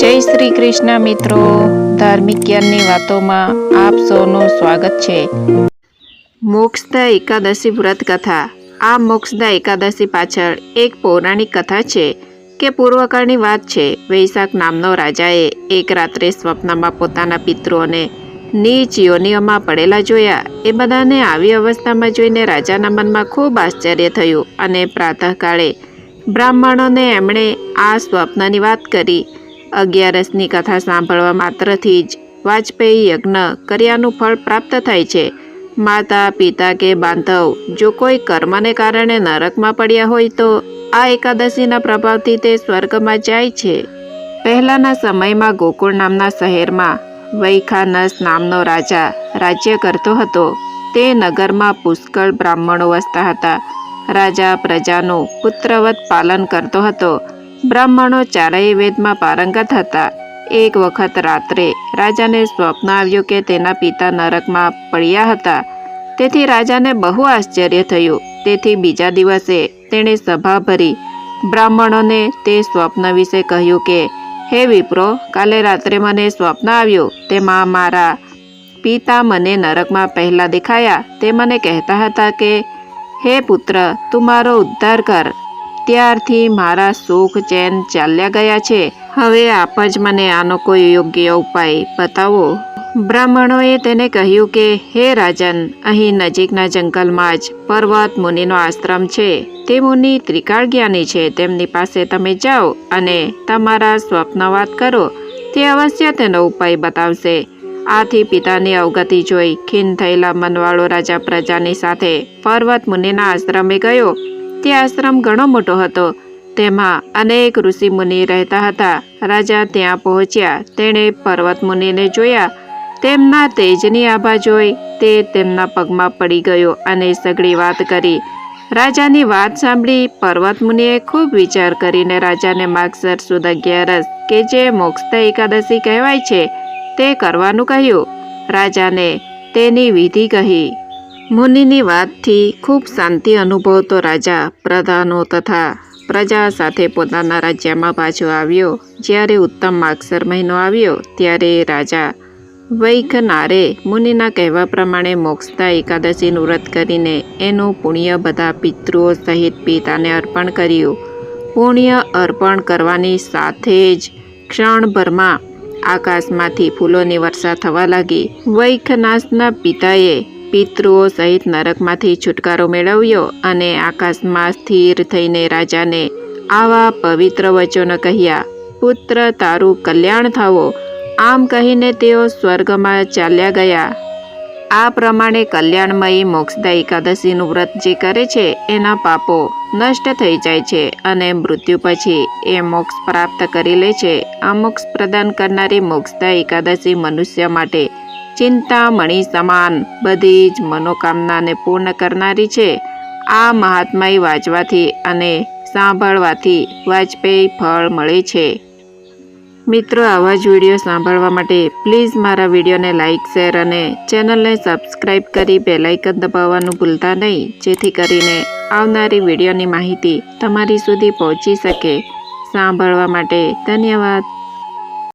જય શ્રી કૃષ્ણ મિત્રો. ધાર્મિક જ્ઞાનની વાતોમાં આપ સૌનું સ્વાગત છે. મોક્ષદા એકાદશી વ્રત કથા. આ મોક્ષદા એકાદશી પાછળ એક પૌરાણિક કથા છે કે પૂર્વકાળની વાત છે. વૈશાખ નામનો રાજાએ એક રાત્રે સ્વપ્નમાં પોતાના પિતૃઓને નીચ યોનિઓમાં પડેલા જોયા. એ બધાને આવી અવસ્થામાં જોઈને રાજાના મનમાં ખૂબ આશ્ચર્ય થયું અને પ્રાતઃકાળે બ્રાહ્મણોને એમણે આ સ્વપ્નની વાત કરી. અગિયારસની કથા સાંભળવા માત્રથી જ વાજપેયી યજ્ઞ કર્યાનું ફળ પ્રાપ્ત થાય છે. માતા, પિતા કે બાંધવ જો કોઈ કર્મને કારણે નરકમાં પડ્યા હોય તો આ એકાદશીના પ્રભાવથી તે સ્વર્ગમાં જાય છે. પહેલાંના સમયમાં ગોકુળ નામના શહેરમાં વૈખાનસ નામનો રાજા રાજ્ય કરતો હતો. તે નગરમાં પુષ્કળ બ્રાહ્મણો વસતા હતા. રાજા પ્રજાનું પુત્રવત પાલન કરતો હતો. બ્રાહ્મણો ચારેય વેદમાં પારંગત હતા. એક વખત રાત્રે રાજાને સ્વપ્ન આવ્યું કે તેના પિતા નરકમાં પડ્યા હતા. તેથી રાજાને બહુ આશ્ચર્ય થયું. તેથી બીજા દિવસે તેણે સભા ભરી. બ્રાહ્મણોને તે સ્વપ્ન વિશે કહ્યું કે, હે વિપ્રો, કાલે રાત્રે મને સ્વપ્ન આવ્યું. તેમાં મારા પિતા મને નરકમાં પહેલાં દેખાયા. તે મને કહેતા હતા કે, હે પુત્ર, તું મારો ઉદ્ધાર કર. ત્યારથી મારા સુખ ચેન ચાલ્યા ગયા છે. હવે આપ જ મને આનો કોઈ યોગ્ય ઉપાય બતાવો. બ્રાહ્મણોએ તેને કહ્યું કે, હે રાજન, અહીં નજીકના જંગલમાં જ પર્વત મુનિનો આશ્રમ છે. તે મુનિ ત્રિકાળ જ્ઞાની છે. તેમની પાસે તમે જાઓ અને તમારા સ્વપ્ન વાત કરો. તે અવશ્ય તેનો ઉપાય બતાવશે. આથી પિતાની અવગતિ જોઈ ખીન થયેલા મનવાળો રાજા પ્રજાની સાથે પર્વત મુનિના આશ્રમે ગયો. તે આશ્રમ ઘણો મોટો હતો. તેમાં અનેક ઋષિ મુનિ રહેતા હતા. રાજા ત્યાં પહોંચ્યા. તેણે પર્વત મુનિને જોયા. તેમના તેજની આભા જોઈ. તે તેમના પગમાં પડી ગયો અને સગળી વાત કરી. રાજાની વાત સાંભળી પર્વત મુનિએ ખૂબ વિચાર કરીને રાજાને માગસર સુદ અગિયારસ કે જે મોક્ષતા એકાદશી કહેવાય છે, તે કરવાનું કહ્યું. રાજાને તેની વિધિ કહી. મુનિની વાતથી ખૂબ શાંતિ અનુભવતો રાજા પ્રધાનો તથા પ્રજા સાથે પોતાના રાજ્યમાં પાછો આવ્યો. જ્યારે ઉત્તમ માગસર મહિનો આવ્યો, ત્યારે રાજા વૈખનારે મુનિના કહેવા પ્રમાણે મોક્ષતા એકાદશીનું વ્રત કરીને એનું પુણ્ય બધા પિતૃઓ સહિત પિતાને અર્પણ કર્યું. પુણ્ય અર્પણ કરવાની સાથે જ ક્ષણભરમાં આકાશમાંથી ફૂલોની વર્ષા થવા લાગી. વૈખનાસના પિતાએ પિતૃઓ સહિત નરકમાંથી છુટકારો મેળવ્યો અને આકાશમાં સ્થિર થઈને રાજાને આવા પવિત્ર વચનો કહ્યા, પુત્ર, તારું કલ્યાણ થાવો. આમ કહીને તેઓ સ્વર્ગમાં ચાલ્યા ગયા. આ પ્રમાણે કલ્યાણમયી મોક્ષદા એકાદશીનું વ્રત જે કરે છે, એના પાપો નષ્ટ થઈ જાય છે અને મૃત્યુ પછી એ મોક્ષ પ્રાપ્ત કરી લે છે. આ મોક્ષ પ્રદાન કરનારી મોક્ષદા એકાદશી મનુષ્ય માટે ચિંતામણી સમાન બધી જ મનોકામનાને પૂર્ણ કરનારી છે. આ મહાત્માય વાંચવાથી અને સાંભળવાથી વાજપેયી ફળ મળે છે. મિત્રો, આવા જ વીડિયો સાંભળવા માટે પ્લીઝ મારા વિડીયોને લાઇક શેર અને ચેનલને સબસ્ક્રાઈબ કરી બેલાઇકન દબાવવાનું ભૂલતા નહીં, જેથી કરીને આવનારી વિડીયોની માહિતી તમારી સુધી પહોંચી શકે. સાંભળવા માટે ધન્યવાદ.